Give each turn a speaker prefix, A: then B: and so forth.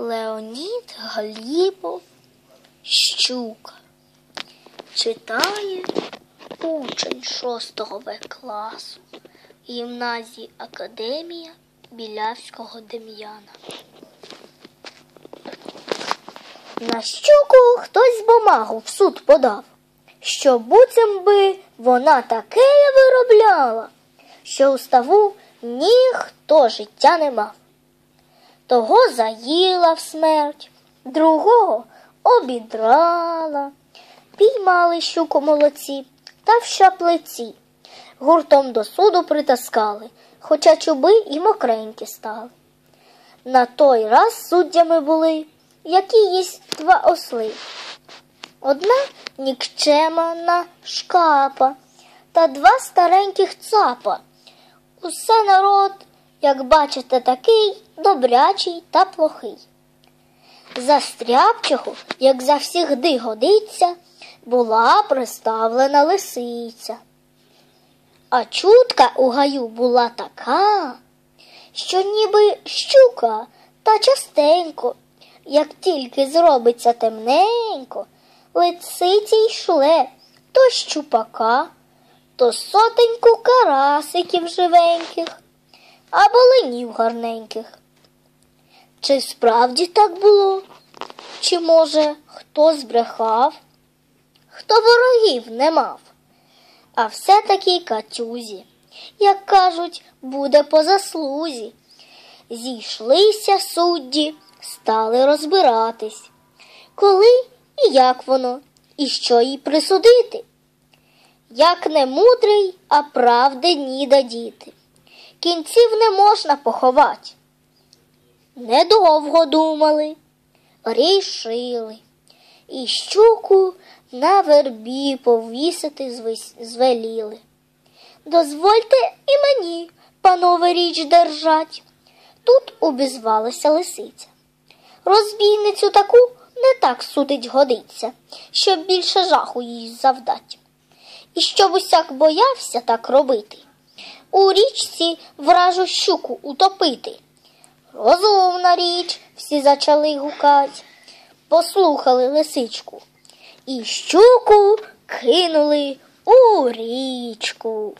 A: Леонід Глібов Щука читає учень 6 В класу гімназії Академія Білявського Дем'яна. На щуку хтось бумагу в суд подав, що буцім би вона таке виробляла, що у ставу ніхто життя не мав. Того заїла в смерть, другого обідрала, піймали щуку молодці та в шаплиці, гуртом до суду притаскали, хоча чуби і мокренькі стали. На той раз суддями були, які їсть два осли. Одна нікчемана шкапа та два стареньких цапа. Усе народ, як бачите, такий добрячий та плохий. За стряпчого, як завсігди годиться, була приставлена лисиця. А чутка у гаю була така, що ніби щука та частенько, як тільки зробиться темненько, лисиці й шле то щупака, то сотеньку карасиків живеньких, або ленів гарненьких. Чи справді так було? Чи, може, хто збрехав, хто ворогів не мав? А все-таки Катюзі, як кажуть, буде по заслузі. Зійшлися судді, стали розбиратись, коли і як воно, і що їй присудити. Як не мудрий, а правди ні дадіти. Кінців не можна поховати. Недовго думали, рішили, і щуку на вербі повісити звеліли. Дозвольте і мені, панове, річ держать. Тут обізвалася лисиця. Розбійницю таку не так судить годиться, щоб більше жаху їй завдать. І щоб усяк боявся так робити, у річці вражу щуку утопити. Розумна річ, всі зачали гукать, послухали лисичку і щуку кинули у річку.